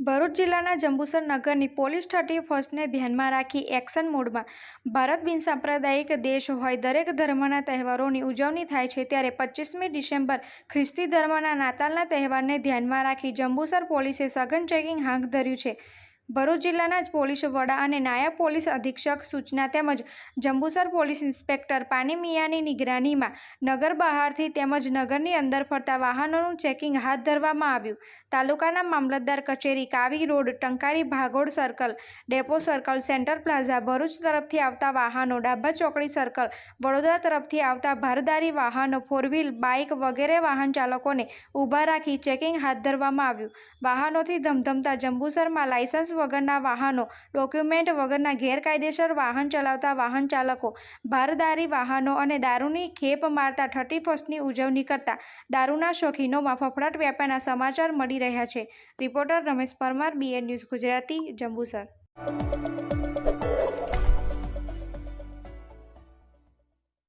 ભરૂચ જિલ્લાના જંબુસર નગરની police thirty ફર્સ્ટને ધ્યાનમાં રાખી એક્શન મોડમાં ભારત બિનસાંપ્રદાયિક દેશ હોય દરેક ધર્મના તહેવારોની ઉજવણી થાય છે ત્યારે પચીસમી ડિસેમ્બર ખ્રિસ્તી ધર્મના નાતાલના તહેવારને ધ્યાનમાં રાખી જંબુસર પોલીસે સઘન ચેકિંગ હાથ ધર્યું છે. ભરૂચ જિલ્લાના જ પોલીસ વડા અને નાયબ પોલીસ અધિક્ષક સૂચના તેમજ જંબુસર પોલીસ ઇન્સ્પેક્ટર પાનીમિયાની નિગરાનીમાં નગર બહારથી તેમજ નગરની અંદર ફરતા વાહનોનું ચેકિંગ હાથ ધરવામાં આવ્યું. તાલુકાના મામલતદાર કચેરી કાવી રોડ, ટંકારી ભાગોળ circle, depot circle, centre plaza, Bharuch તરફથી આવતા વાહનો, ડાભા ચોકડી સર્કલ, વડોદરા તરફથી આવતા ભારદારી વાહનો, ફોર વ્હીલ, બાઇક વગેરે વાહન ચાલકોને ઊભા રાખી ચેકિંગ હાથ ધરવામાં આવ્યું. વાહનોથી ધમધમતા જંબુસરમાં લાયસન્સ વગરના વાહનો, ડોક્યુમેન્ટ વગરના ગેરકાયદેસર વાહન ચલાવતા વાહન ચાલકો, ભારદારી વાહનો અને દારૂની ખેપ મારતા થર્ટી ફર્સ્ટની ઉજવણી કરતા દારૂના શોખીનોમાં ફફડાટ વ્યાપારના સમાચાર મળી રહ્યા છે. Reporter Ramesh Parmar BN news Gujarati, Jambusar.